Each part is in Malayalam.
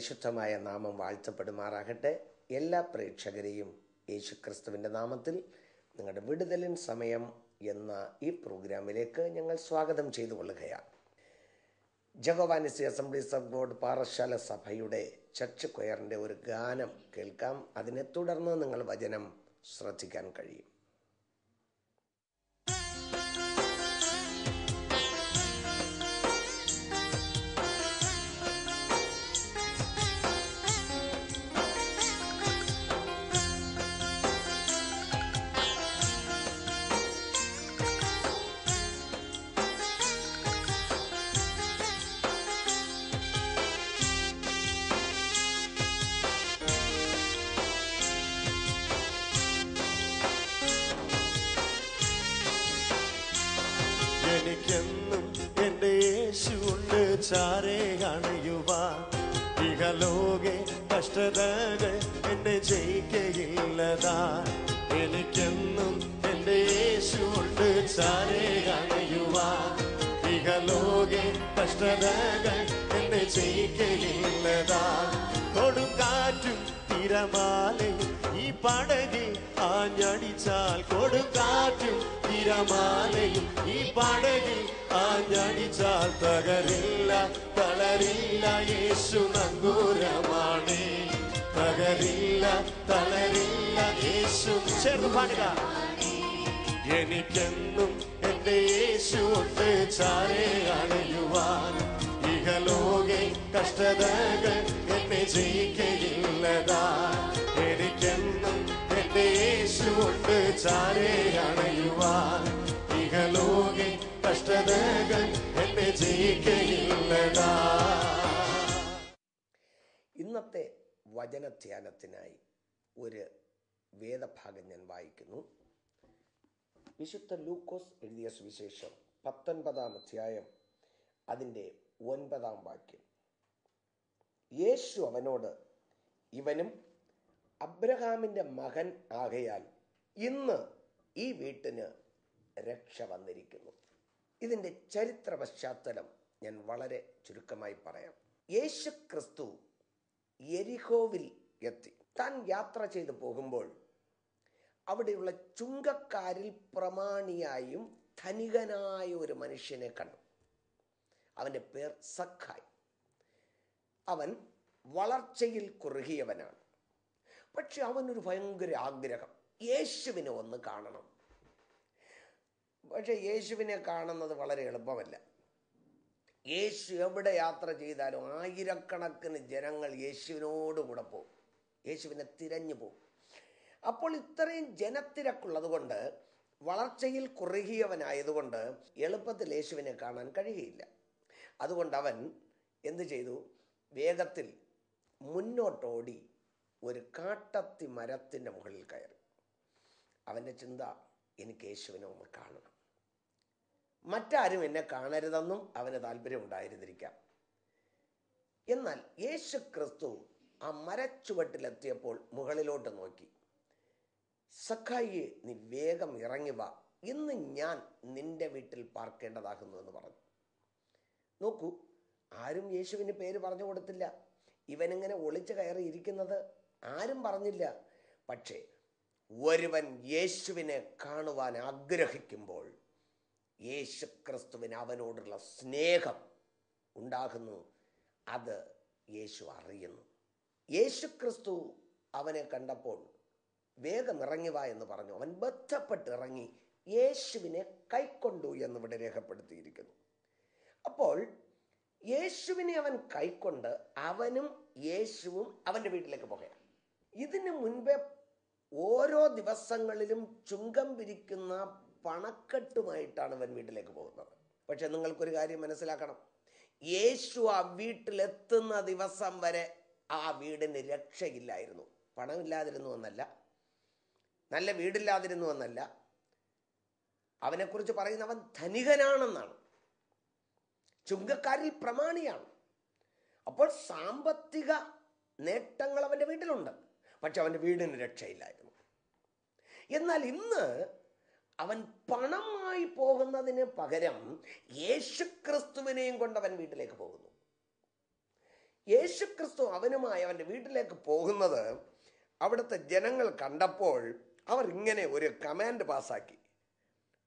പരിശുദ്ധമായ നാമം വാഴ്ത്തപ്പെടുമാറാകട്ടെ. എല്ലാ പ്രേക്ഷകരെയും യേശുക്രിസ്തുവിന്റെ നാമത്തിൽ നിങ്ങളുടെ വിടുതലിൻ സമയം എന്ന ഈ പ്രോഗ്രാമിലേക്ക് ഞങ്ങൾ സ്വാഗതം ചെയ്തു കൊള്ളുകയാണ്. ജഗവാനിസി അസംബ്ലീസ് ഓഫ് ഗോഡ് പാറശാല സഭയുടെ ചർച്ച് കൊയറിന്റെ ഒരു ഗാനം കേൾക്കാം. അതിനെ തുടർന്ന് നിങ്ങൾ വചനം ശ്രദ്ധിക്കാൻ കഴിയും. എനിക്കെന്നും എന്റെ യേശുണ്ട് ചാരെ അണയുവാൻ ഇഹലോകെ കഷ്ടതകൾ എന്നെ ജയിക്കയില്ലതാ. എനിക്കെന്നും എന്റെ യേശുണ്ട് ചാരെ അണയുവാൻ ഇഹലോകെ കഷ്ടതകൾ എന്നെ ജയിക്കയില്ലതാ. കൊടുങ്കാറ്റും തിരമാലയും ഈ പടകിൽ ആഞ്ഞടിച്ചാൽ കൊടുങ്കാറ്റും തിരമാലയും. ഈ പടകിൽ ആഞ്ഞടിച്ചാൽ തകരില്ല തളരില്ല യേശു നങ്കൂരമാണ്. തകരില്ല തളരില്ല യേശു ചേർന്ന് പാടുക എനിക്കെന്നും എന്റെ യേശു ഉണ്ട് ചാരേ അണയുവാൻ. ഇഹലോകെ കഷ്ടതകൾ എന്നെ ജയിക്കയില്ലതാ ഇന്നത്തെ വചനധ്യാനത്തിനായി ഒരു വേദഭാഗം ഞാൻ വായിക്കുന്നു. വിശുദ്ധ ലൂക്കോസ് എഴുതിയ സുവിശേഷം പത്തൊൻപതാം അധ്യായം അതിന്റെ ഒൻപതാം വാക്യം. യേശു അവനോട് ഇവനും അബ്രഹാമിന്റെ മകൻ ആകയാൽ ഇന്ന് ഈ വീട്ടിന് രക്ഷ വന്നിരിക്കുന്നു. ഇതിന്റെ ചരിത്ര പശ്ചാത്തലം ഞാൻ വളരെ ചുരുക്കമായി പറയാം. യേശു ക്രിസ്തു എരിഹോവിൽ എത്തി. താൻ യാത്ര ചെയ്തു പോകുമ്പോൾ അവിടെയുള്ള ചുങ്കക്കാരിൽ പ്രമാണിയായും ധനികനായ ഒരു മനുഷ്യനെ കണ്ടു. അവന്റെ പേർ സഖായ്. അവൻ വളർച്ചയിൽ കുറുകിയവനാണ്. പക്ഷെ അവനൊരു ഭയങ്കര ആഗ്രഹം. യേശുവിനെ ഒന്ന് കാണണം. പക്ഷെ യേശുവിനെ കാണുന്നത് വളരെ എളുപ്പമല്ല. യേശു എവിടെ യാത്ര ചെയ്താലും ആയിരക്കണക്കിന് ജനങ്ങൾ യേശുവിനോട് കൂടെ പോകും. യേശുവിനെ തിരഞ്ഞു പോകും. അപ്പോൾ ഇത്രയും ജനത്തിരക്കുള്ളത് കൊണ്ട് വളർച്ചയിൽ കുറുകിയവനായതുകൊണ്ട് എളുപ്പത്തിൽ യേശുവിനെ കാണാൻ കഴിയുകയില്ല. അതുകൊണ്ട് അവൻ എന്തു ചെയ്തു? വേഗത്തിൽ മുന്നോട്ടോടി ഒരു കാട്ടത്തി മരത്തിന്റെ മുകളിൽ കയറി. അവന്റെ ചിന്ത എനിക്ക് യേശുവിനെ ഒന്ന് കാണണം. മറ്റാരും എന്നെ കാണരുതെന്നും അവന് താല്പര്യമുണ്ടായിരുന്നിരിക്കാം. എന്നാൽ യേശു ക്രിസ്തു ആ മരച്ചുവട്ടിലെത്തിയപ്പോൾ മുകളിലോട്ട് നോക്കി. സഖായിയെ നീ വേഗം ഇറങ്ങി വാ. ഇന്ന് ഞാൻ നിന്റെ വീട്ടിൽ പാർക്കേണ്ടതാകുന്നു എന്ന് പറഞ്ഞു. നോക്കൂ ആരും യേശുവിന് പേര് പറഞ്ഞു കൊടുത്തില്ല. ഇവനിങ്ങനെ ഒളിച്ചു കയറി ഇരിക്കുന്നത് ആരും പറഞ്ഞില്ല. പക്ഷേ ഒരുവൻ യേശുവിനെ കാണുവാൻ ആഗ്രഹിക്കുമ്പോൾ യേശു ക്രിസ്തുവിന് അവനോടുള്ള സ്നേഹം ഉണ്ടാകുന്നു. അത് യേശു അറിയുന്നു. യേശു ക്രിസ്തു അവനെ കണ്ടപ്പോൾ വേഗം ഇറങ്ങി വാ എന്ന് പറഞ്ഞു. അവൻ ബദ്ധപ്പെട്ട് ഇറങ്ങി യേശുവിനെ കൈക്കൊണ്ടു എന്നിവിടെ രേഖപ്പെടുത്തിയിരിക്കുന്നു. അപ്പോൾ യേശുവിനെ അവൻ കൈക്കൊണ്ട് അവനും യേശുവും അവന്റെ വീട്ടിലേക്ക് പോകുകയാണ് ഇതിനു മുൻപേ ഓരോ ദിവസങ്ങളിലും ചുങ്കം പിരിക്കുന്ന പണക്കെട്ടുമായിട്ടാണ് അവൻ വീട്ടിലേക്ക് പോകുന്നത്. പക്ഷെ നിങ്ങൾക്കൊരു കാര്യം മനസ്സിലാക്കണം. യേശു ആ വീട്ടിലെത്തുന്ന ദിവസം വരെ ആ വീടിന് രക്ഷയില്ലായിരുന്നു. പണമില്ലാതിരുന്നു എന്നല്ല. നല്ല വീടില്ലാതിരുന്നു എന്നല്ല. അവനെക്കുറിച്ച് പറയുന്ന അവൻ ധനികനാണെന്നാണ്. ചുങ്കക്കാരിൽ പ്രമാണിയാണ്. അപ്പോൾ സാമ്പത്തിക നേട്ടങ്ങൾ അവന്റെ വീട്ടിലുണ്ട്. പക്ഷെ അവന്റെ വീടിന് രക്ഷയില്ലായിരുന്നു. എന്നാൽ ഇന്ന് അവൻ പണമായി പോകുന്നതിന് പകരം യേശുക്രിസ്തുവിനെയും കൊണ്ട് അവൻ വീട്ടിലേക്ക് പോകുന്നു. യേശുക്രിസ്തു അവനുമായി അവന്റെ വീട്ടിലേക്ക് പോകുന്നത് അവിടുത്തെ ജനങ്ങൾ കണ്ടപ്പോൾ അവർ ഇങ്ങനെ ഒരു കമാൻഡ് പാസാക്കി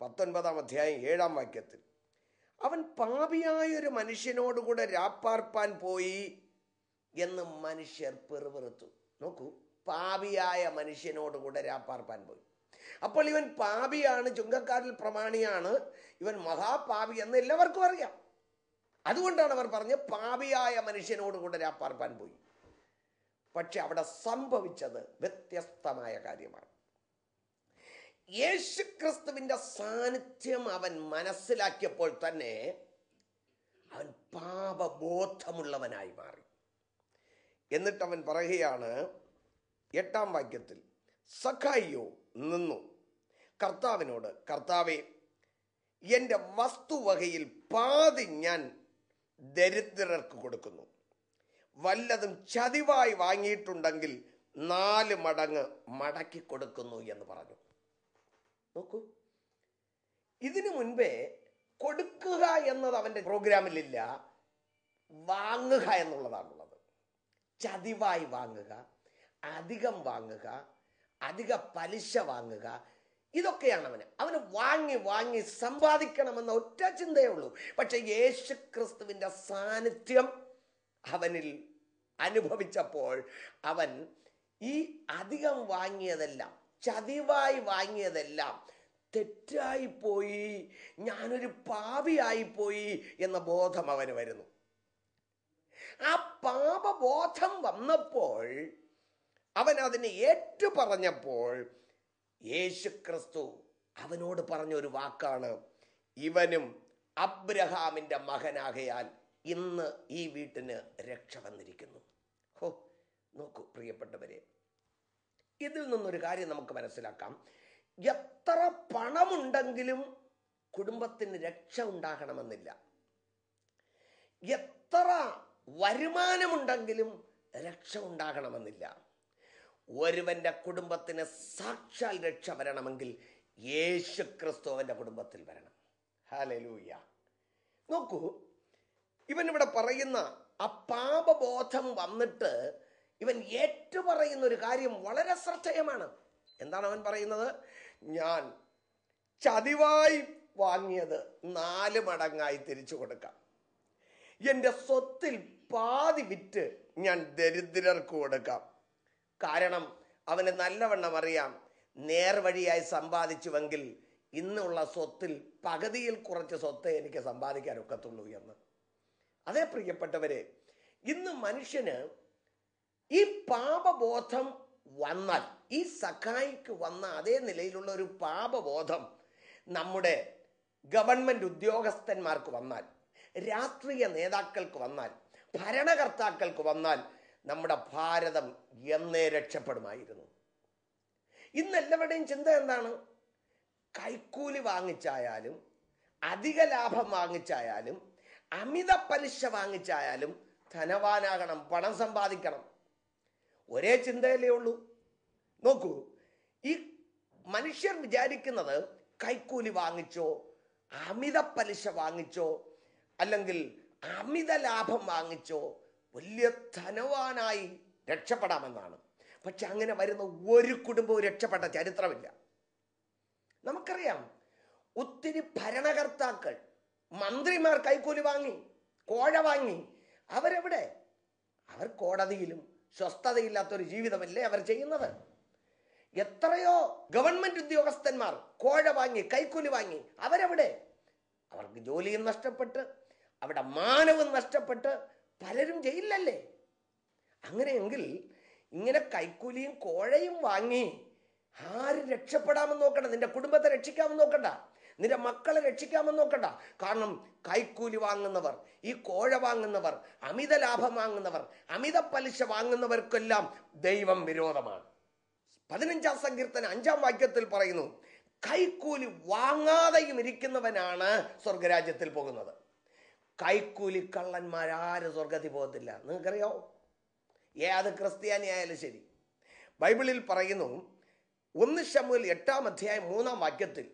പത്തൊൻപതാം അധ്യായം ഏഴാം വാക്യത്തിൽ അവൻ പാപിയായ ഒരു മനുഷ്യനോടുകൂടെ രാപ്പാർപ്പാൻ പോയി എന്ന് മനുഷ്യർ പെറുപെറുത്തു. നോക്കൂ പാപിയായ മനുഷ്യനോട് കൂടെ രാപ്പാർപ്പാൻ പോയി. അപ്പോൾ ഇവൻ പാപിയാണ് ചുങ്കക്കാരിൽ പ്രമാണിയാണ്. ഇവൻ മഹാപാപി എന്ന് എല്ലാവർക്കും അറിയാം. അതുകൊണ്ടാണ് അവർ പറഞ്ഞ് പാപിയായ മനുഷ്യനോട് കൂടെ രാപ്പാർപ്പാൻ പോയി. പക്ഷെ അവിടെ സംഭവിച്ചത് വ്യത്യസ്തമായ കാര്യമാണ്. യേശുക്രിസ്തുവിന്റെ സാന്നിധ്യം അവൻ മനസ്സിലാക്കിയപ്പോൾ തന്നെ അവൻ പാപബോധമുള്ളവനായി മാറി. എന്നിട്ട് അവൻ പറയുകയാണ് എട്ടാം വാക്യത്തിൽ സഖായിയോ നിന്നു. കർത്താവിനോട് കർത്താവെ എന്റെ വസ്തുവകയിൽ പാതി ഞാൻ ദരിദ്രർക്ക് കൊടുക്കുന്നു. വല്ലതും ചതിവായി വാങ്ങിയിട്ടുണ്ടെങ്കിൽ നാല് മടങ്ങ് മടക്കി കൊടുക്കുന്നു എന്ന് പറഞ്ഞു. നോക്കൂ. ഇതിനു മുൻപേ കൊടുക്കുക എന്നത് അവന്റെ പ്രോഗ്രാമിലില്ല വാങ്ങുക എന്നുള്ളതാണുള്ളത്. ചതിവായി വാങ്ങുക. അധികം വാങ്ങുക അധിക പലിശ വാങ്ങുക ഇതൊക്കെയാണ് അവന്. അവന് വാങ്ങി വാങ്ങി സമ്പാദിക്കണമെന്ന ഒറ്റ ചിന്തയേ ഉള്ളൂ. പക്ഷെ യേശു ക്രിസ്തുവിന്റെ സാന്നിധ്യം അവനിൽ അനുഭവിച്ചപ്പോൾ അവൻ ഈ അധികം വാങ്ങിയതെല്ലാം ചതിവായി വാങ്ങിയതെല്ലാം തെറ്റായി പോയി ഞാനൊരു പാപിയായി പോയി എന്ന ബോധം അവന് വരുന്നു. ആ പാപബോധം വന്നപ്പോൾ അവൻ അതിനെ ഏറ്റു പറഞ്ഞപ്പോൾ യേശു ക്രിസ്തു അവനോട് പറഞ്ഞ ഒരു വാക്കാണ്. ഇവനും അബ്രഹാമിന്റെ മകനാകയാൽ ഇന്ന് ഈ വീട്ടിന് രക്ഷ വന്നിരിക്കുന്നു ഹോ നോക്കൂ പ്രിയപ്പെട്ടവരെ ഇതിൽ നിന്നൊരു കാര്യം നമുക്ക് മനസ്സിലാക്കാം. എത്ര പണമുണ്ടെങ്കിലും കുടുംബത്തിന് രക്ഷ ഉണ്ടാകണമെന്നില്ല. എത്ര വരുമാനമുണ്ടെങ്കിലും രക്ഷ ഉണ്ടാകണമെന്നില്ല. ഒരുവന്റെ കുടുംബത്തിന് സാക്ഷാൽ രക്ഷ വരണമെങ്കിൽ യേശു ക്രിസ്തു അവന്റെ കുടുംബത്തിൽ വരണം. ഹാലലൂയ നോക്കൂ ഇവനിവിടെ പറയുന്ന ആ പാപബോധം വന്നിട്ട് ഇവൻ ഏറ്റു പറയുന്ന ഒരു കാര്യം വളരെ ശ്രദ്ധേയമാണ്. എന്താണ് അവൻ പറയുന്നത്? ഞാൻ ചതിവായി വാങ്ങിയത് നാല് മടങ്ങായി തിരിച്ചു കൊടുക്കാം. എന്റെ സ്വത്തിൽ പാതി വിറ്റ് ഞാൻ ദരിദ്രർക്ക് കൊടുക്കാം. കാരണം അവന് നല്ലവണ്ണം അറിയാം. നേർവഴിയായി സമ്പാദിച്ചുവെങ്കിൽ ഇന്നുള്ള സ്വത്തിൽ പകുതിയിൽ കുറച്ച് സ്വത്ത് എനിക്ക് സമ്പാദിക്കാൻ ഒക്കത്തുള്ളൂ എന്ന്. അതേ പ്രിയപ്പെട്ടവരെ ഇന്ന് മനുഷ്യന് ഈ പാപബോധം വന്നാൽ ഈ സഖായിക്ക് വന്ന അതേ നിലയിലുള്ള ഒരു പാപബോധം നമ്മുടെ ഗവൺമെന്റ് ഉദ്യോഗസ്ഥന്മാർക്ക് വന്നാൽ രാഷ്ട്രീയ നേതാക്കൾക്ക് വന്നാൽ ഭരണകർത്താക്കൾക്ക് വന്നാൽ നമ്മുടെ ഭാരതം എന്നേ രക്ഷപ്പെടുമായിരുന്നു. ഇന്ന് എല്ലാവരുടെയും ചിന്ത എന്താണ്? കൈക്കൂലി വാങ്ങിച്ചായാലും അധിക ലാഭം വാങ്ങിച്ചായാലും അമിത പലിശ വാങ്ങിച്ചായാലും ധനവാനാകണം പണം സമ്പാദിക്കണം. ഒരേ ചിന്തയല്ലേ ഉള്ളൂ. നോക്കൂ ഈ മനുഷ്യർ വിചാരിക്കുന്നത് കൈക്കൂലി വാങ്ങിച്ചോ അമിത പലിശ വാങ്ങിച്ചോ അല്ലെങ്കിൽ അമിത ലാഭം വാങ്ങിച്ചോ വലിയ ധനവാനായി രക്ഷപ്പെടാമെന്നാണ്. പക്ഷെ അങ്ങനെ വരുന്ന ഒരു കുടുംബവും രക്ഷപ്പെട്ട ചരിത്രമില്ല. നമുക്കറിയാം ഒത്തിരി ഭരണകർത്താക്കൾ മന്ത്രിമാർ കൈക്കൂലി വാങ്ങി കോഴ വാങ്ങി. അവരെവിടെ? അവർ കോടതിയിലും സ്വസ്ഥതയില്ലാത്തൊരു ജീവിതമല്ലേ അവർ ചെയ്യുന്നത്? എത്രയോ ഗവൺമെന്റ് ഉദ്യോഗസ്ഥന്മാർ കോഴ വാങ്ങി കൈക്കൂലി വാങ്ങി. അവരെവിടെ? അവർക്ക് ജോലിയും നഷ്ടപ്പെട്ട് അവിടെ മാനവും നഷ്ടപ്പെട്ട് പലരും ജയിലിലല്ലേ? അങ്ങനെയെങ്കിൽ ഇങ്ങനെ കൈക്കൂലിയും കോഴയും വാങ്ങി ആര് രക്ഷപ്പെടാമെന്ന് നോക്കണ്ട നിന്റെ കുടുംബത്തെ രക്ഷിക്കാമെന്ന് നോക്കണ്ട നിന്റെ മക്കളെ രക്ഷിക്കാമെന്ന് നോക്കണ്ട. കാരണം കൈക്കൂലി വാങ്ങുന്നവർ ഈ കോഴ വാങ്ങുന്നവർ അമിത ലാഭം വാങ്ങുന്നവർ അമിത പലിശ വാങ്ങുന്നവർക്കെല്ലാം ദൈവം വിരോധമാണ്. പതിനഞ്ചാം സങ്കീർത്തന അഞ്ചാം വാക്യത്തിൽ പറയുന്നു കൈക്കൂലി വാങ്ങാതെയും ഇരിക്കുന്നവനാണ് സ്വർഗരാജ്യത്തിൽ പോകുന്നത്. കൈക്കൂലി കള്ളന്മാരാരും സ്വർഗത്തിൽ പോകത്തില്ല. നിങ്ങൾക്കറിയാവോ? ഏത് ക്രിസ്ത്യാനി ആയാലും ശരി. ബൈബിളിൽ പറയുന്നു ഒന്ന് ശമുവൽ എട്ടാം അധ്യായം മൂന്നാം വാക്യത്തിൽ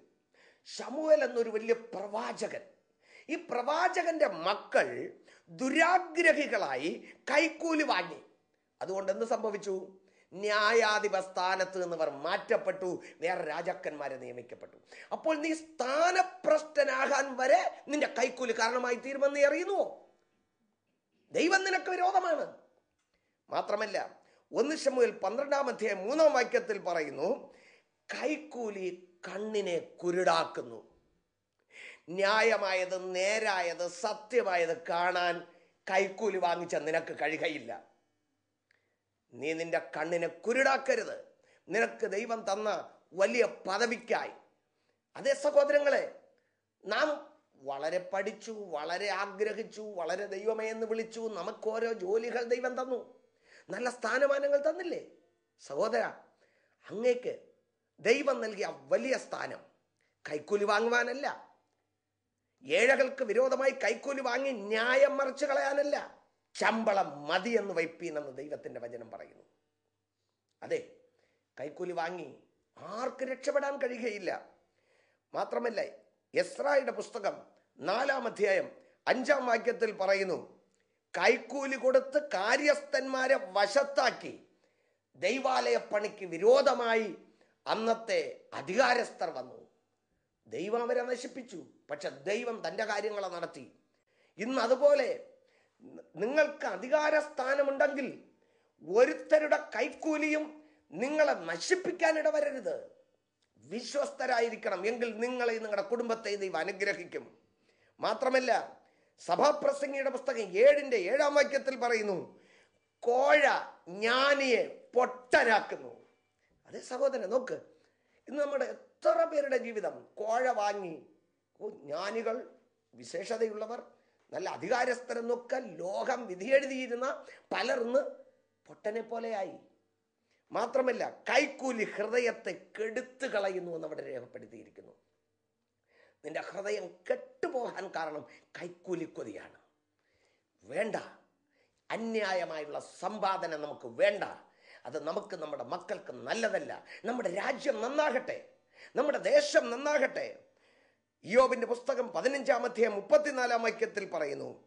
ശമുവൽ എന്നൊരു വലിയ പ്രവാചകൻ. ഈ പ്രവാചകന്റെ മക്കൾ ദുരാഗ്രഹികളായി കൈക്കൂലി വാങ്ങി. അതുകൊണ്ട് എന്ത് സംഭവിച്ചു? ന്യായാധിപ സ്ഥാനത്ത് നിന്നവർ മാറ്റപ്പെട്ടു വേറെ രാജാക്കന്മാരെ നിയമിക്കപ്പെട്ടു. അപ്പോൾ നീ സ്ഥാനഭ്രഷ്ടനാകാൻ വരെ നിന്റെ കൈക്കൂലി കാരണമായി തീരുമെന്ന് അറിയുന്നുവോ ദൈവം നിനക്ക് വിരോധമാണ്. മാത്രമല്ല ഒന്ന് ശമുവേൽ പന്ത്രണ്ടാം അധ്യായം മൂന്നാം വാക്യത്തിൽ പറയുന്നു കൈക്കൂലി കണ്ണിനെ കുരുടാക്കുന്നു. ന്യായമായത് നേരായത് സത്യമായത് കാണാൻ കൈക്കൂലി വാങ്ങിച്ച നിനക്ക് കഴിയുകയില്ല. നീ നിന്റെ കണ്ണിനെ കുരുടാക്കരുത്. നിനക്ക് ദൈവം തന്ന വലിയ പദവിക്കായി. അതേ സഹോദരങ്ങളെ നാം വളരെ പഠിച്ചു വളരെ ആഗ്രഹിച്ചു വളരെ ദൈവമേ എന്ന് വിളിച്ചു. നമുക്ക് ഓരോ ജോലികൾ ദൈവം തന്നു. നല്ല സ്ഥാനമാനങ്ങൾ തന്നില്ലേ? സഹോദര അങ്ങേക്ക് ദൈവം നൽകിയ വലിയ സ്ഥാനം കൈക്കൂലി വാങ്ങുവാനല്ല. ഏഴകൾക്ക് വിരോധമായി കൈക്കൂലി വാങ്ങി ന്യായം മറിച്ചു കളയാനല്ല. ശമ്പളം മതി എന്ന് വയ്പ്പീനെന്ന് ദൈവത്തിന്റെ വചനം പറയുന്നു. അതെ കൈക്കൂലി വാങ്ങി ആർക്ക് രക്ഷപ്പെടാൻ കഴിയുകയില്ല. മാത്രമല്ല എസ്രായുടെ പുസ്തകം നാലാം അധ്യായം അഞ്ചാം വാക്യത്തിൽ പറയുന്നു കൈക്കൂലി കൊടുത്ത് കാര്യസ്ഥന്മാരെ വശത്താക്കി ദൈവാലയ പണിക്ക് വിരോധമായി അന്നത്തെ അധികാരസ്ഥർ വന്നു. ദൈവം അവരെ നശിപ്പിച്ചു പക്ഷെ ദൈവം തന്റെ കാര്യങ്ങളെ നടത്തി. ഇന്ന് അതുപോലെ നിങ്ങൾക്ക് അധികാര സ്ഥാനമുണ്ടെങ്കിൽ ഒരുത്തരുടെ കൈക്കൂലിയും നിങ്ങളെ നശിപ്പിക്കാൻ ഇടവരരുത്. വിശ്വസ്തരായിരിക്കണം എങ്കിൽ നിങ്ങളെ നിങ്ങളുടെ കുടുംബത്തെ ദൈവം അനുഗ്രഹിക്കും. മാത്രമല്ല സഭാപ്രസംഗിയുടെ പുസ്തകം ഏഴിന്റെ ഏഴാം വാക്യത്തിൽ പറയുന്നു കോഴ ജ്ഞാനിയെ പൊട്ടനാക്കുന്നു അതേ സഹോദരൻ നോക്ക് ഇന്ന് നമ്മുടെ എത്ര പേരുടെ ജീവിതം കോഴ വാങ്ങി ജ്ഞാനികൾ വിശേഷതയുള്ളവർ നല്ല അധികാരസ്ഥരെന്നൊക്കെ ലോകം വിധിയെഴുതിയിരുന്ന പലർന്ന് പൊട്ടനെ പോലെയായി മാത്രമല്ല കൈക്കൂലി ഹൃദയത്തെ കെടുത്തു കളയുന്നു എന്ന് അവിടെ രേഖപ്പെടുത്തിയിരിക്കുന്നു. നിന്റെ ഹൃദയം കെട്ടുപോകാൻ കാരണം കൈക്കൂലി കൊതിയാണ്. വേണ്ട. അന്യായമായുള്ള സമ്പാദന നമുക്ക് വേണ്ട. അത് നമുക്ക് നമ്മുടെ മക്കൾക്ക് നല്ലതല്ല. നമ്മുടെ രാജ്യം നന്നാകട്ടെ. നമ്മുടെ ദേശം നന്നാകട്ടെ. യോബിന്റെ പുസ്തകം പതിനഞ്ചാം അധ്യായം മുപ്പത്തിനാലാം വാക്യത്തിൽ പറയുന്നു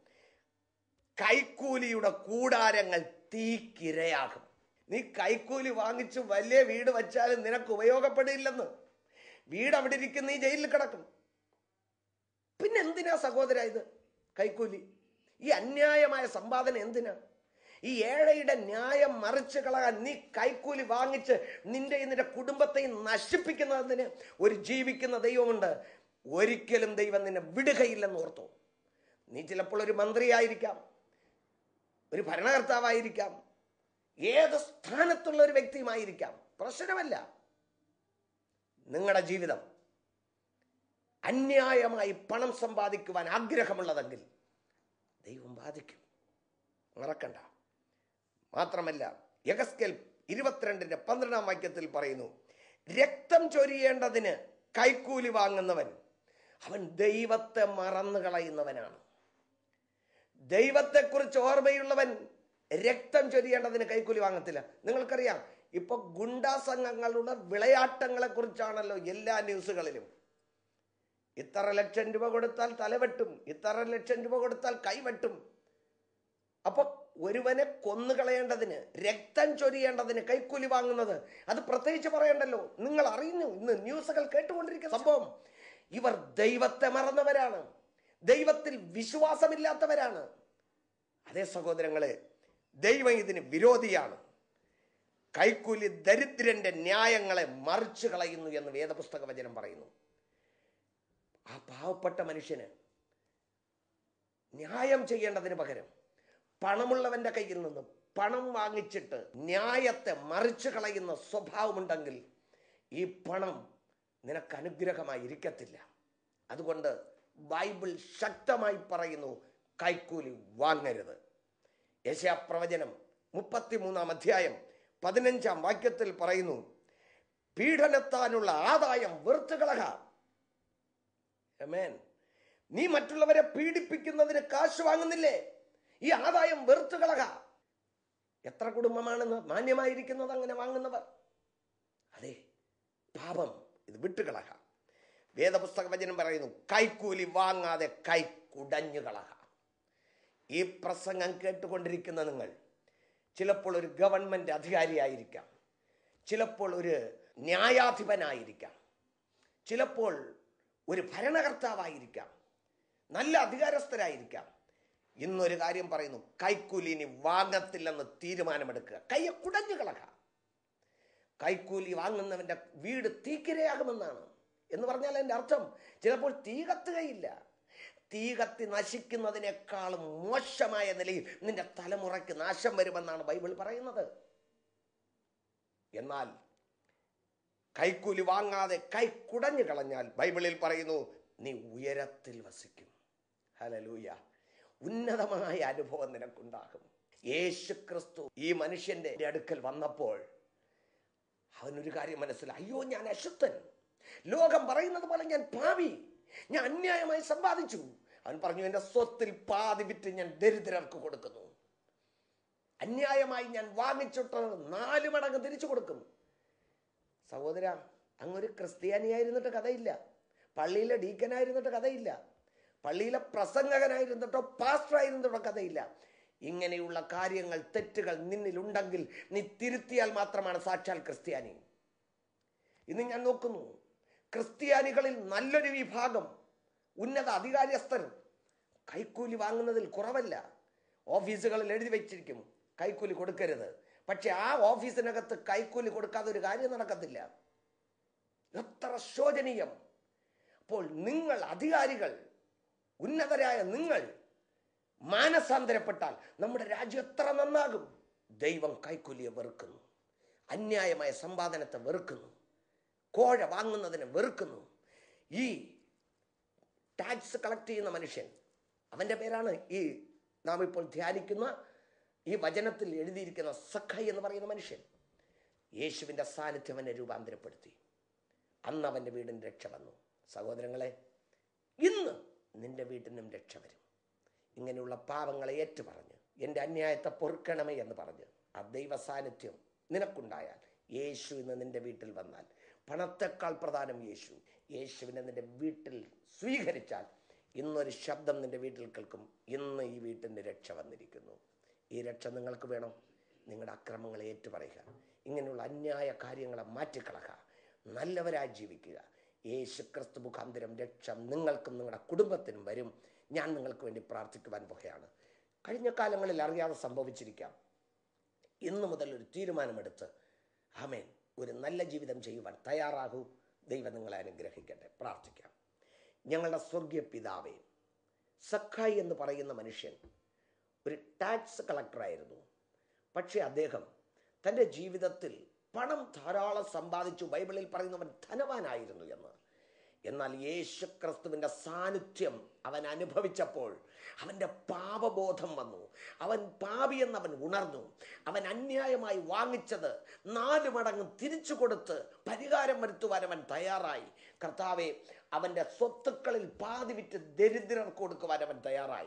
കൈക്കൂലിയുടെ കൂടാരങ്ങൾ തീക്കിരയാകും. നീ കൈക്കൂലി വാങ്ങിച്ച് വലിയ വീട് വച്ചാലും നിനക്ക് ഉപയോഗപ്പെടില്ലെന്ന്. വീട് അവിടെ ഇരിക്കുന്ന നീ ജയിലിൽ കിടക്കും. പിന്നെ എന്തിനാ സഹോദര ഇത്? കൈക്കൂലി. ഈ അന്യായമായ സമ്പാദന എന്തിനാ? ഈ ഏഴയുടെ ന്യായം മറിച്ച് കളയാൻ നീ കൈക്കൂലി വാങ്ങിച്ച് നിന്റെ നിന്റെ കുടുംബത്തെയും നശിപ്പിക്കുന്നതിന് ഒരു ജീവിക്കുന്ന ദൈവമുണ്ട്. ഒരിക്കലും ദൈവം നിന്നെ വിടുകയില്ലെന്ന് ഓർത്തോ. നീ ചിലപ്പോൾ ഒരു മന്ത്രിയായിരിക്കാം ഒരു ഭരണകർത്താവായിരിക്കാം ഏത് സ്ഥാനത്തുള്ള ഒരു വ്യക്തിയുമായിരിക്കാം. പ്രശ്നമല്ല. നിങ്ങളുടെ ജീവിതം അന്യായമായി പണം സമ്പാദിക്കുവാൻ ആഗ്രഹമുള്ളതെങ്കിൽ ദൈവം ബാധിക്കും. മറക്കണ്ട. മാത്രമല്ല യഗസ്കേൽ ഇരുപത്തിരണ്ടിന്റെ പന്ത്രണ്ടാം വാക്യത്തിൽ പറയുന്നു രക്തം ചൊരിയേണ്ടതിന് കൈക്കൂലി വാങ്ങുന്നവൻ അവൻ ദൈവത്തെ മറന്നു കളയുന്നവനാണ്. ദൈവത്തെക്കുറിച്ച് ഓർമ്മയുള്ളവൻ രക്തം ചൊരിയേണ്ടതിന് കൈക്കൂലി വാങ്ങത്തില്ല. നിങ്ങൾക്കറിയാം ഇപ്പൊ ഗുണ്ടാ സംഘങ്ങളുടെ വിളയാട്ടങ്ങളെ കുറിച്ചാണല്ലോ എല്ലാ ന്യൂസുകളിലും. ഇത്ര ലക്ഷം രൂപ കൊടുത്താൽ തലവെട്ടും ഇത്ര ലക്ഷം രൂപ കൊടുത്താൽ കൈവെട്ടും. അപ്പൊ ഒരുവനെ കൊന്നുകളയേണ്ടതിന് രക്തം ചൊരിയേണ്ടതിന് കൈക്കൂലി വാങ്ങുന്നത് അത് പ്രത്യേകിച്ച് പറയണ്ടല്ലോ. നിങ്ങൾ അറിയുന്നു ഇന്ന് ന്യൂസുകൾ കേട്ടുകൊണ്ടിരിക്കുന്ന സംഭവം ഇവർ ദൈവത്തെ മറന്നവരാണ്. ദൈവത്തിൽ വിശ്വാസമില്ലാത്തവരാണ്. അതേ സഹോദരങ്ങളെ ദൈവം ഇതിന് വിരോധിയാണ്. കൈക്കൂലി ദരിദ്രന്റെ ന്യായങ്ങളെ മറിച്ചു കളയുന്നു എന്ന് വേദപുസ്തക വചനം പറയുന്നു. ആ പാവപ്പെട്ട മനുഷ്യന് ന്യായം ചെയ്യേണ്ടതിന് പകരം പണമുള്ളവന്റെ കയ്യിൽ നിന്ന് പണം വാങ്ങിച്ചിട്ട് ന്യായത്തെ മറിച്ചു കളയുന്ന സ്വഭാവമുണ്ടെങ്കിൽ ഈ പണം നിനക്ക് അനുഗ്രഹമായി ഇരിക്കത്തില്ല അതുകൊണ്ട് ബൈബിൾ ശക്തമായി പറയുന്നു കൈക്കൂലി വാങ്ങരുത്. യശാപ്രവചനം മുപ്പത്തിമൂന്നാം അധ്യായം പതിനഞ്ചാം വാക്യത്തിൽ പറയുന്നു പീഡനത്താനുള്ള ആദായം വെറുത്തുകളക Amen. നീ മറ്റുള്ളവരെ പീഡിപ്പിക്കുന്നതിന് കാശ് വാങ്ങുന്നില്ലേ? ഈ ആദായം വെറുത്തുകളക എത്ര കുടുംബമാണെന്ന് മാന്യമായിരിക്കുന്നത് അങ്ങനെ വാങ്ങുന്നവർ? അതെ പാപം. ഇത് വിട്ടുകളക. വേദപുസ്തക വചനം പറയുന്നു കൈക്കൂലി വാങ്ങാതെ കൈ കുടഞ്ഞു കളക. ഈ പ്രസംഗം കേട്ടുകൊണ്ടിരിക്കുന്ന നിങ്ങൾ ചിലപ്പോൾ ഒരു ഗവൺമെന്റ് അധികാരിയായിരിക്കാം ചിലപ്പോൾ ഒരു ന്യായാധിപനായിരിക്കാം ചിലപ്പോൾ ഒരു ഭരണകർത്താവായിരിക്കാം നല്ല അധികാരസ്ഥരായിരിക്കാം. ഇന്നൊരു കാര്യം പറയുന്നു കൈക്കൂലി ഇനി വാങ്ങത്തില്ലെന്ന് തീരുമാനമെടുക്കുക. കയ്യെ കുടഞ്ഞു കളക. കൈക്കൂലി വാങ്ങുന്നവന്റെ വീട് തീക്കിരയാകുമെന്നാണ് എന്ന് പറഞ്ഞാൽ എന്റെ അർത്ഥം ചിലപ്പോൾ തീ കത്തുകയില്ല. തീ കത്തി നശിക്കുന്നതിനേക്കാളും മോശമായ നിലയിൽ നിന്റെ തലമുറയ്ക്ക് നാശം വരുമെന്നാണ് ബൈബിൾ പറയുന്നത്. എന്നാൽ കൈക്കൂലി വാങ്ങാതെ കൈ കുടഞ്ഞു കളഞ്ഞാൽ ബൈബിളിൽ പറയുന്നു നീ ഉയരത്തിൽ വസിക്കും. ഹലലൂയ ഉന്നതമായ അനുഭവം നിനക്കുണ്ടാകും. യേശു ക്രിസ്തു ഈ മനുഷ്യന്റെ അടുക്കൽ വന്നപ്പോൾ അവനൊരു കാര്യം മനസ്സിലായി. അയ്യോ ഞാൻ അശുദ്ധൻ. ലോകം പറയുന്നത് പോലെ ഞാൻ പാവി. ഞാൻ അന്യായമായി സമ്പാദിച്ചു. അവൻ പറഞ്ഞു എന്റെ സ്വത്തിൽ പാതി വിറ്റ് ഞാൻ ദരിദ്രർക്ക് കൊടുക്കുന്നു. അന്യായമായി ഞാൻ വാങ്ങിച്ചിട്ട് നാല് മടങ്ങ് തിരിച്ചു കൊടുക്കും. സഹോദര അങ്ങൊരു ക്രിസ്ത്യാനിയായിരുന്നിട്ട് കഥയില്ല. പള്ളിയിലെ ഡീക്കനായിരുന്നിട്ട് കഥയില്ല. പള്ളിയിലെ പ്രസംഗകനായിരുന്നിട്ടോ പാസ്റ്ററായിരുന്നിട്ടോ കഥയില്ല. ഇങ്ങനെയുള്ള കാര്യങ്ങൾ തെറ്റുകൾ നിന്നിലുണ്ടെങ്കിൽ നീ തിരുത്തിയാൽ മാത്രമാണ് സാക്ഷാൽ ക്രിസ്ത്യാനി. ഇന്ന് ഞാൻ നോക്കുന്നു ക്രിസ്ത്യാനികളിൽ നല്ലൊരു വിഭാഗം ഉന്നത അധികാരസ്ഥർ കൈക്കൂലി വാങ്ങുന്നതിൽ കുറവല്ല. ഓഫീസുകളിൽ എഴുതി വെച്ചിരിക്കും കൈക്കൂലി കൊടുക്കരുത്. പക്ഷെ ആ ഓഫീസിനകത്ത് കൈക്കൂലി കൊടുക്കാതെ ഒരു കാര്യം നടക്കത്തില്ല. എത്ര ശോചനീയം. അപ്പോൾ നിങ്ങൾ അധികാരികൾ ഉന്നതരായ നിങ്ങൾ മാനസാന്തരപ്പെട്ടാൽ നമ്മുടെ രാജ്യം എത്ര നന്നാകും? ദൈവം കൈക്കൂലിയെ വെറുക്കുന്നു. അന്യായമായ സമ്പാദനത്തെ വെറുക്കുന്നു. കോഴ വാങ്ങുന്നതിനെ വെറുക്കുന്നു. ഈ ടാക്സ് കളക്ട് ചെയ്യുന്ന മനുഷ്യൻ അവന്റെ പേരാണ് ഈ നാം ഇപ്പോൾ ധ്യാനിക്കുന്ന ഈ വചനത്തിൽ എഴുതിയിരിക്കുന്ന സഖൈ എന്ന് പറയുന്ന മനുഷ്യൻ. യേശുവിന്റെ സാന്നിധ്യം അവനെ രൂപാന്തരപ്പെടുത്തി. അന്ന് അവന്റെ വീടിന് രക്ഷ വന്നു. സഹോദരങ്ങളെ ഇന്ന് നിന്റെ വീട്ടിനും രക്ഷ വരും. ഇങ്ങനെയുള്ള പാപങ്ങളെ ഏറ്റുപറഞ്ഞ് എന്റെ അന്യായത്തെ പൊറുക്കണമേ എന്ന് പറഞ്ഞ് ആ ദൈവ സാന്നിധ്യം നിനക്കുണ്ടായാൽ യേശു ഇന്ന് നിന്റെ വീട്ടിൽ വന്നാൽ പണത്തെക്കാൾ പ്രധാനം യേശു. യേശുവിനെ നിന്റെ വീട്ടിൽ സ്വീകരിച്ചാൽ ഇന്നൊരു ശബ്ദം നിന്റെ വീട്ടിൽ കേൾക്കും ഇന്ന് ഈ വീട്ടിന്റെ രക്ഷ വന്നിരിക്കുന്നു. ഈ രക്ഷ നിങ്ങൾക്ക് വേണം. നിങ്ങളുടെ അക്രമങ്ങളെ ഏറ്റുപറയുക. ഇങ്ങനെയുള്ള അന്യായ കാര്യങ്ങളെ മാറ്റിക്കളക നല്ലവരായി ജീവിക്കുക. യേശു ക്രിസ്തു മുഖാന്തരം രക്ഷ നിങ്ങൾക്കും നിങ്ങളുടെ കുടുംബത്തിനും വരും. ഞാൻ നിങ്ങൾക്ക് വേണ്ടി പ്രാർത്ഥിക്കുവാൻ പോകുകയാണ് കഴിഞ്ഞ കാലങ്ങളിൽ അറിയാതെ സംഭവിച്ചിരിക്കാം. ഇന്നു മുതൽ ഒരു തീരുമാനമെടുത്ത് ആമേൻ ഒരു നല്ല ജീവിതം ചെയ്യുവാൻ തയ്യാറാകൂ. ദൈവം നിങ്ങളെ അനുഗ്രഹിക്കട്ടെ. പ്രാർത്ഥിക്കാം. ഞങ്ങളുടെ സ്വർഗീയ പിതാവേ സഖായി എന്ന് പറയുന്ന മനുഷ്യൻ ഒരു ടാക്സ് കളക്ടറായിരുന്നു പക്ഷേ അദ്ദേഹം തന്റെ ജീവിതത്തിൽ പണം ധാരാളം സമ്പാദിച്ചു ബൈബിളിൽ പറയുന്നവൻ ധനവാനായിരുന്നു എന്ന്. എന്നാൽ യേശു ക്രിസ്തുവിന്റെ സാന്നിധ്യം അവൻ അനുഭവിച്ചപ്പോൾ അവന്റെ പാപബോധം വന്നു. അവൻ പാപിയെന്ന് അവൻ ഉണർന്നു. അവൻ അന്യായമായി വാങ്ങിച്ചത് നാല് മടങ്ങ് തിരിച്ചു കൊടുത്ത് പരിഹാരം വരുത്തുവാൻ അവൻ തയ്യാറായി. കർത്താവെ അവന്റെ സ്വത്തുക്കളിൽ പാതി വിറ്റ് ദരിദ്രർക്ക് കൊടുക്കുവാൻ അവൻ തയ്യാറായി.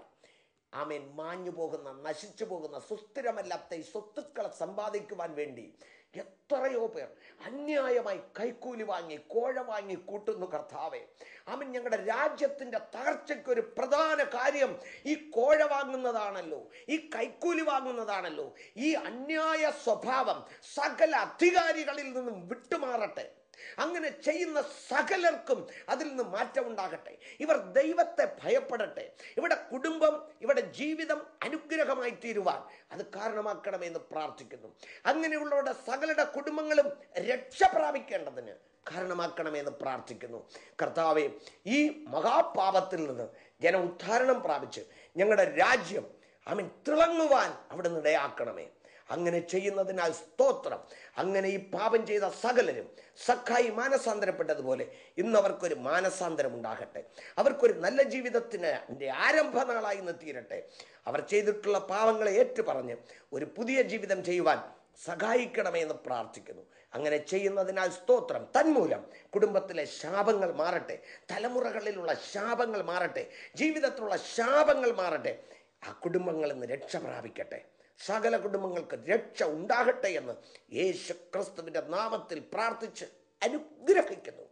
ആമേൻ. മാഞ്ഞു പോകുന്ന നശിച്ചു പോകുന്ന സുസ്ഥിരമല്ലാത്ത ഈ സ്വത്തുക്കളെ സമ്പാദിക്കുവാൻ വേണ്ടി എത്രയോ പേർ അന്യായമായി കൈക്കൂലി വാങ്ങി കോഴ വാങ്ങി കൂട്ടുന്നു കർത്താവെ. അവൻ ഞങ്ങളുടെ രാജ്യത്തിന്റെ തകർച്ചയ്ക്ക് ഒരു പ്രധാന കാര്യം ഈ കോഴ വാങ്ങുന്നതാണല്ലോ ഈ കൈക്കൂലി വാങ്ങുന്നതാണല്ലോ. ഈ അന്യായ സ്വഭാവം സകല അധികാരികളിൽ നിന്നും വിട്ടുമാറട്ടെ. അങ്ങനെ ചെയ്യുന്ന സകലർക്കും അതിൽ നിന്ന് മാറ്റം ഉണ്ടാകട്ടെ. ഇവർ ദൈവത്തെ ഭയപ്പെടട്ടെ. ഇവിടെ കുടുംബം ഇവിടെ ജീവിതം അനുഗ്രഹമായി തീരുവാൻ അത് കാരണമാക്കണമെന്ന് പ്രാർത്ഥിക്കുന്നു. അങ്ങനെയുള്ളവരുടെ സകലരുടെ കുടുംബങ്ങളും രക്ഷ പ്രാപിക്കേണ്ടതിന് കാരണമാക്കണമെന്ന് പ്രാർത്ഥിക്കുന്നു. കർത്താവെ ഈ മഹാപാപത്തിൽ നിന്ന് ജനം ഉദ്ധാരണം പ്രാപിച്ച് ഞങ്ങളുടെ രാജ്യം അവൻ തിളങ്ങുവാൻ അവിടെ നിന്ന് ഇടയാക്കണമേ. അങ്ങനെ ചെയ്യുന്നതിനാൽ സ്തോത്രം. അങ്ങനെ ഈ പാപം ചെയ്ത സകലരും സഖായി മാനസാന്തരപ്പെട്ടതുപോലെ ഇന്ന് അവർക്കൊരു മാനസാന്തരം ഉണ്ടാകട്ടെ. അവർക്കൊരു നല്ല ജീവിതത്തിന് ആരംഭ നാളായി തീരട്ടെ. അവർ ചെയ്തിട്ടുള്ള പാവങ്ങളെ ഏറ്റുപറഞ്ഞ് ഒരു പുതിയ ജീവിതം ചെയ്യുവാൻ സഹായിക്കണമേ എന്ന് പ്രാർത്ഥിക്കുന്നു. അങ്ങനെ ചെയ്യുന്നതിനാൽ സ്തോത്രം. തന്മൂലം കുടുംബത്തിലെ ശാപങ്ങൾ മാറട്ടെ. തലമുറകളിലുള്ള ശാപങ്ങൾ മാറട്ടെ. ജീവിതത്തിലുള്ള ശാപങ്ങൾ മാറട്ടെ. ആ കുടുംബങ്ങളിൽ നിന്ന് രക്ഷ പ്രാപിക്കട്ടെ. സകല കുടുംബങ്ങൾക്ക് രക്ഷ ഉണ്ടാകട്ടെ എന്ന് യേശു ക്രിസ്തുവിന്റെ നാമത്തിൽ പ്രാർത്ഥിച്ച് അനുഗ്രഹിക്കുന്നു.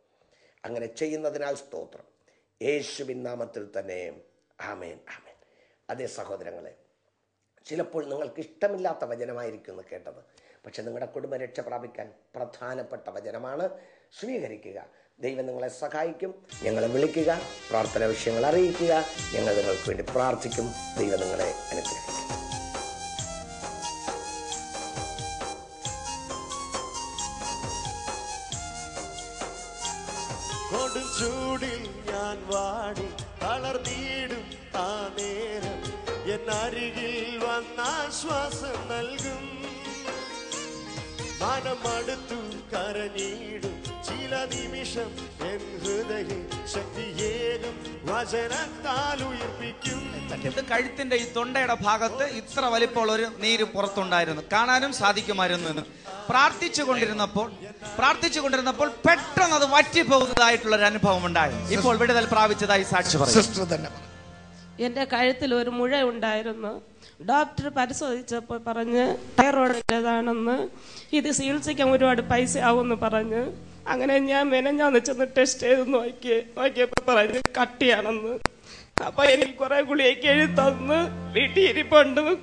അങ്ങനെ ചെയ്യുന്നതിനാൽ സ്തോത്രം. യേശുവിൻ നാമത്തിൽ തന്നെ. ആമേൻ ആമേൻ. അതേ സഹോദരങ്ങളെ ചിലപ്പോൾ നിങ്ങൾക്ക് ഇഷ്ടമില്ലാത്ത വചനമായിരിക്കും എന്ന് കേട്ടത്. പക്ഷെ നിങ്ങളുടെ കുടുംബ രക്ഷ പ്രാപിക്കാൻ പ്രധാനപ്പെട്ട വചനമാണ് സ്വീകരിക്കുക. ദൈവം നിങ്ങളെ സഹായിക്കും. ഞങ്ങളെ വിളിക്കുക. പ്രാർത്ഥന വിഷയങ്ങൾ അറിയിക്കുക. ഞങ്ങൾ നിങ്ങൾക്ക് വേണ്ടി പ്രാർത്ഥിക്കും. ദൈവം നിങ്ങളെ അനുഗ്രഹിക്കും. വന്ന വന്നാശ്വാസം നൽകും. മനമടുത്തു കരനീടും ചില നിമിഷം എൻ ഹൃദയ ശക്തിയേകും. വചനത്താൽ ഉയർപ്പിക്കും. ഇത് കഴുത്തിന്റെ ഈ തൊണ്ടയുടെ ഭാഗത്ത് ഇത്ര വലിപ്പമുള്ള ഒരു നീര് പുറത്തുണ്ടായിരുന്നു. കാണാനും സാധിക്കുമായിരുന്നു എന്ന്. പ്രാർത്ഥിച്ചു കൊണ്ടിരുന്നപ്പോൾ പ്രാർത്ഥിച്ചു കൊണ്ടിരുന്നപ്പോൾ പെട്ടെന്ന് അത് വറ്റിപ്പോകുന്നതായിട്ടുള്ള ഒരു അനുഭവം ഉണ്ടായി ഇപ്പോൾ വിടുതൽ പ്രാപിച്ചതായി സാക്ഷി പറഞ്ഞു സിസ്റ്റർ തന്നെ. പറ. എന്റെ കഴുത്തിൽ ഒരു മുഴ ഉണ്ടായിരുന്നു. ഡോക്ടർ പരിശോധിച്ചപ്പോൾ പറഞ്ഞ് തൈറോയിഡിന്റെതാണെന്ന് ഇത് ചികിത്സിക്കാൻ ഒരുപാട് പൈസ ആവുമെന്ന് പറഞ്ഞ് അങ്ങനെ ഞാൻ മെനഞ്ഞാന്ന് ചെന്ന് ടെസ്റ്റ് ചെയ്ത് നോക്കി നോക്കിയപ്പോൾ പറഞ്ഞ് കട്ടിയാണെന്ന്. അപ്പൊ എനിക്ക് കുറെ ഗുളിയൊക്കെ എഴുതി തന്ന് വീട്ടിൽ ഇരിപ്പുണ്ട്.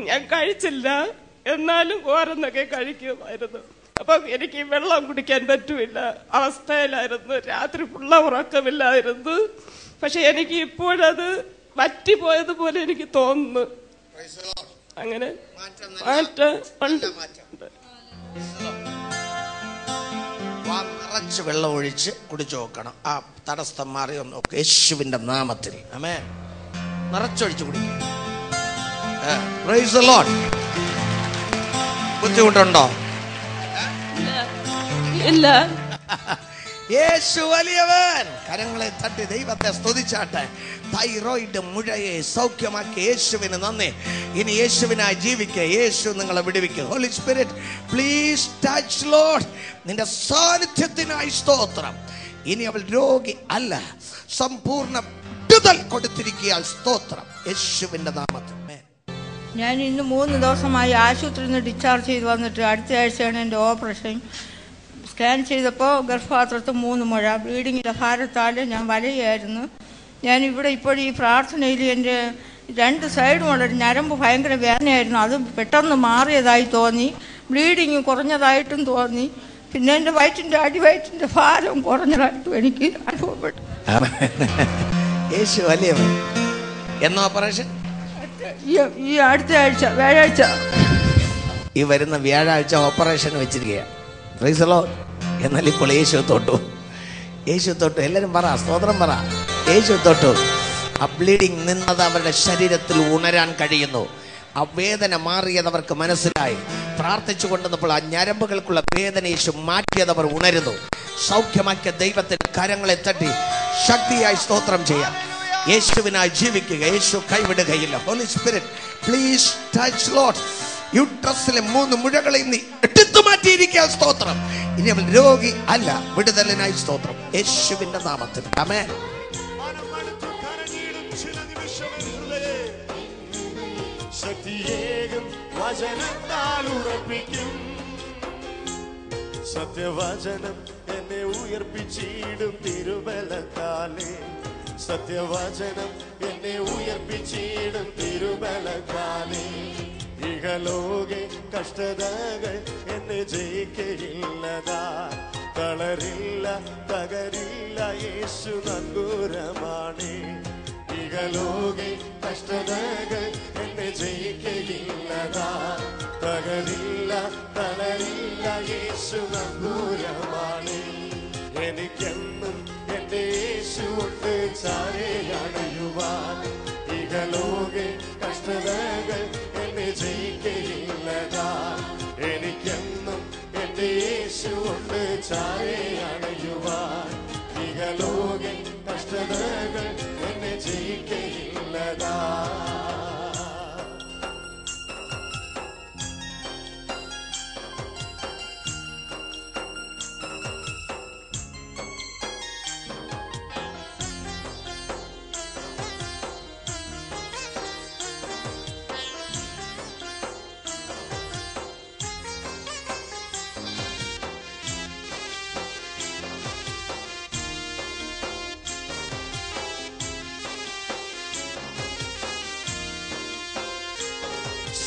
ഞാൻ കഴിച്ചില്ല. എന്നാലും ഓരോന്നൊക്കെ കഴിക്കുമായിരുന്നു. അപ്പൊ എനിക്ക് വെള്ളം കുടിക്കാൻ പറ്റൂല അവസ്ഥയിലായിരുന്നു. രാത്രി ഫുള്ള ഉറക്കമില്ലായിരുന്നു. പക്ഷെ എനിക്ക് ഇപ്പോഴത് വറ്റിപ്പോയതുപോലെ എനിക്ക് തോന്നുന്നു. അങ്ങനെ മാറ്റം ഉണ്ട്. നിറച്ച് വെള്ളം ഒഴിച്ച് കുടിച്ചു നോക്കണം. ആ തടസ്സം മാറി ഒന്ന് യേശുവിന്റെ നാമത്തിൽ. അമേ നിറച്ചൊഴിച്ച് കുടിക്കും ബുദ്ധിമുട്ടുണ്ടോ? ഇല്ല. യേശു വലിയവൻ. കരങ്ങളെ തട്ടി ദൈവത്തെ സ്തുതിച്ചാട്ടെ. തൈറോയിഡ് മുഴയെ സൗഖ്യമാക്കി യേശുവിന് നന്ദി. ഇനി യേശുവിനായി ജീവിക്കുക യേശു നിങ്ങളെ വിടുവിക്കുക holy spirit please touch lord നിന്റെ സാന്നിധ്യത്തിനായി സ്തോത്രം. ഇനി അവൾ രോഗി അല്ല. സമ്പൂർണ വിടുതൽ കൊടുത്തിരിക്കുക സ്തോത്രം. യേശുവിന്റെ നാമത്തിൽ. ഞാൻ ഇന്ന് മൂന്ന് ദിവസമായി ആശുപത്രിയിൽ നിന്ന് ഡിസ്ചാർജ് ചെയ്ത് വന്നിട്ട് അടുത്ത ആഴ്ചയാണ് എന്റെ ഓപ്പറേഷൻ സ്കാൻ ചെയ്തപ്പോൾ ഗർഭപാത്രത്ത് മൂന്ന് മുഴ ബ്ലീഡിങ്ങിന്റെ ഭാരത്താൽ ഞാൻ വലയായിരുന്നു. ഞാൻ ഇവിടെ ഇപ്പോൾ ഈ പ്രാർത്ഥനയിൽ എന്റെ രണ്ട് സൈഡുമുള്ള ഒരു ഞരമ്പ് ഭയങ്കര വേദനയായിരുന്നു. അത് പെട്ടെന്ന് മാറിയതായി തോന്നി. ബ്ലീഡിങ് കുറഞ്ഞതായിട്ടും തോന്നി. പിന്നെ എന്റെ വയറ്റിന്റെ അടിവയറ്റിന്റെ ഭാരം കുറഞ്ഞതായിട്ടും എനിക്ക് അനുഭവപ്പെട്ടു. യേശു എന്ന ഓപ്പറേഷൻ ഈ അടുത്ത ആഴ്ച വ്യാഴാഴ്ച. ഈ വരുന്ന വ്യാഴാഴ്ച ഓപ്പറേഷൻ വെച്ചിരിക്കുകയാണ്. ഫ്രീസലോ എന്നാൽ ഇപ്പോൾ യേശു തൊട്ടു. യേശു തൊട്ടു. എല്ലാവരും പറ സ്തോത്രം പറ. യേശു തൊട്ടു. ആ ബ്ലീഡിങ് നിന്നത് അവരുടെ ശരീരത്തിൽ ഉണരാൻ കഴിയുന്നു. ആ വേദന മാറിയത് അവർക്ക് മനസ്സിലായി. പ്രാർത്ഥിച്ചു കൊണ്ടുവന്നപ്പോൾ ആ ഞരമ്പുകൾക്കുള്ള വേദന യേശു മാറ്റിയത് അവർ ഉണരുന്നു. സൗഖ്യമാക്കിയ ദൈവത്തിന്റെ കരങ്ങളെ തട്ടി ശക്തിയായി സ്തോത്രം ചെയ്യാം. യേശുവിനായി ജീവിക്കുക യേശു കൈവിടുകയില്ല. Holy spirit please touch lord യുട്രസിലെ മൂന്ന് മുഴകളെ നീ എടുത്തു മാറ്റിയിരിക്കുക സ്തോത്രം. ഇനി അവൻ രോഗി അല്ല വിടുതലിനായി സ്തോത്രം. യേശുവിന്റെ നാമത്തിൽ അമേ വചനത്താൽ സത്യവചനം എന്നെ ഉയർപ്പിച്ചിടും തിരുബലത്താലേ. സത്യവചനം എന്നെ ഉയർപ്പിച്ചിടും തിരുബലത്താലേ. ഇഹലോകെ കഷ്ടതകൾ എന്നെ ജയിക്കയില്ലതാ. തളരില്ല തകരില്ല യേശു നങ്കൂരമാണ്. ഇഹലോകെ കഷ്ടതകൾ എന്നെ ജയിക്കയില്ലതാ. തകരില്ല തളരില്ല യേശു നങ്കൂരമാണ്. എനിക്കെന്നും എന്റെ യേശു ഉണ്ട് ചാരയണയുവാൻ ഇഹലോകെ കഷ്ടതകൾ എന്നെ എനിക്കെന്നും എന്റെ യേശുണ്ട് ചാരേ അണയുവാൻ ഇഹലോകൻ കഷ്ടതകൾ എന്നെ ചെയ്ക്കയില്ലതാ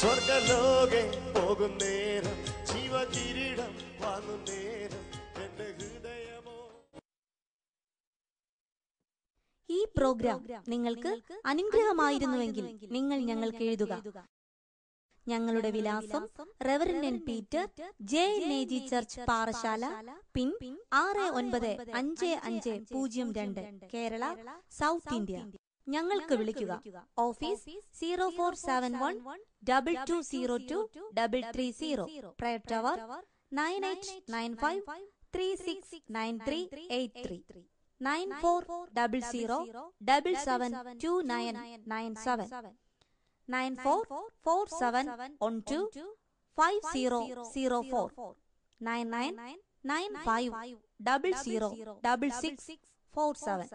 സ്വർഗലോകെ പോകും നേരം ജീവകിരീടം വാങ്ങും നേരം എന്റെ ഹൃദയമോ ഈ പ്രോഗ്രാം നിങ്ങൾക്ക് അനുഗ്രഹമായിരുന്നുവെങ്കിൽ നിങ്ങൾ ഞങ്ങൾക്ക് എഴുതുക. ഞങ്ങളുടെ വിലാസം reverend N Peter J N A G church Parassala pin ആറ് ഒൻപത് അഞ്ച് അഞ്ച് പൂജ്യം രണ്ട് കേരള സൗത്ത് ഇന്ത്യ. ഞങ്ങൾക്ക് വിളിക്കുക. Office zero four seven one double two zero two double three zero prayer tower nine eight nine five three six nine three eight three nine four double zero double seven two nine nine seven nine four four seven one two five zero zero four nine nine nine five double zero double six four seven